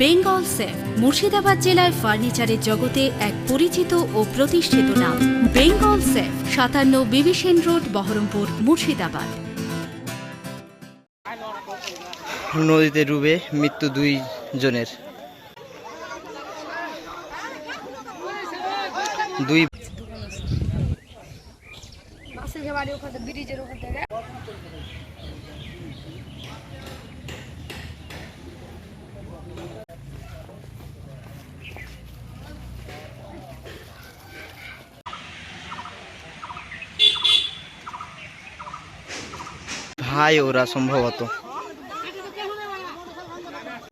Bengal safe Murshidabad জেলায় ফার্নিচারের জগতে এক পরিচিত ও প্রতিষ্ঠিত নাম। বেঙ্গল সেফ সাতান্ন বিবিসেন রোড বহরমপুর মুর্শিদাবাদ। নদীতে ডুবে মৃত্যু দুই জনের। দুই ব্রিজের ভাই ওরা সম্ভবত।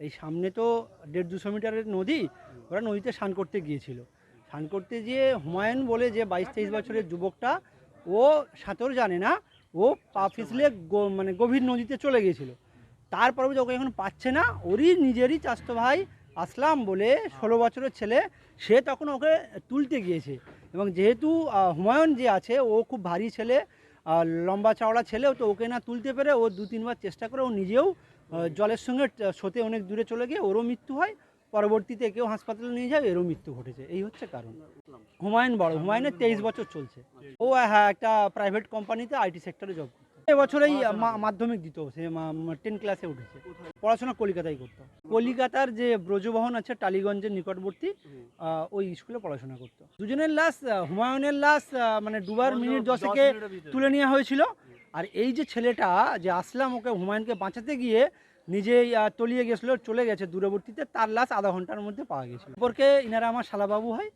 এই সামনে তো দেড় দুশো মিটারের নদী, ওরা নদীতে স্নান করতে গিয়েছিল। স্নান করতে গিয়ে হুমায়ুন বলে যে বাইশ তেইশ বছরের যুবকটা, ও সাঁতর জানে না, ও পা গো- মানে গভীর নদীতে চলে গিয়েছিল। তারপরে ওকে এখন পাচ্ছে না, ওরই নিজেরই চাস্ত ভাই আসলাম বলে ষোলো বছরের ছেলে, সে তখন ওকে তুলতে গিয়েছে। এবং যেহেতু হুমায়ুন যে আছে, ও খুব ভারী ছেলে লম্বা চওড়া ছেলে তো ওকে না তুলতে পেরে ও দু তিনবার চেষ্টা করে, ও নিজেও জলের সঙ্গে সোতে অনেক দূরে চলে গিয়ে ওরও মৃত্যু হয়, পরবর্তীতে কেউ হাসপাতালে নিয়ে যায়, এরও মৃত্যু ঘটেছে। এই হচ্ছে কারণ। হুমায়ুন বড়, হুমায়ুনের তেইশ বছর চলছে। ও হ্যাঁ একটা প্রাইভেট কোম্পানিতে আইটি সেক্টরে জব এবছরেই মাধ্যমিক দিত সে টেন ক্লাসে উঠেছে। পড়াশোনা কলকাতায় করতো। কলিকাতার যে ব্রজবহন আছে টালিগঞ্জের নিকটবর্তী ওই স্কুলে পড়াশোনা করতো। দুজনের লাশ হুমায়ুনের লাশ মানে দুবার মিনিট দশকে তুলে নেওয়া হয়েছিল। আর এই যে ছেলেটা যে আসলাম ওকে হুমায়ুনকে বাঁচাতে গিয়ে নিজেই তলিয়ে গেছিল চলে গেছে দূরবর্তীতে তার লাশ আধা ঘণ্টার মধ্যে পাওয়া গেছিল। সম্পর্কে ইনারা আমার শালাবাবু হয়।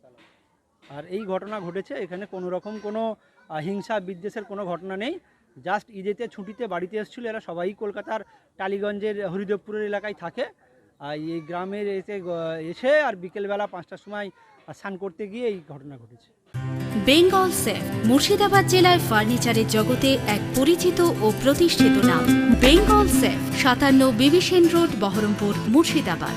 আর এই ঘটনা ঘটেছে এখানে কোনো রকম কোনো হিংসা বিদ্বেষের কোনো ঘটনা নেই। জাস্ট ঈদেতে ছুটিতে বাড়িতে এসেছিল, এরা সবাই কলকাতার টালিগঞ্জের হরিদেবপুরের এলাকায় থাকে। আর এই গ্রামের এসে এসে আর বিকেলবেলা পাঁচটার সময় স্নান করতে গিয়ে এই ঘটনা ঘটেছে। বেঙ্গল সেফ মুর্শিদাবাদ জেলায় ফার্নিচারের জগতে এক পরিচিত ও প্রতিষ্ঠিত নাম। বেঙ্গল সেফ সাতান্ন বিবিসেন রোড, বহরমপুর, মুর্শিদাবাদ।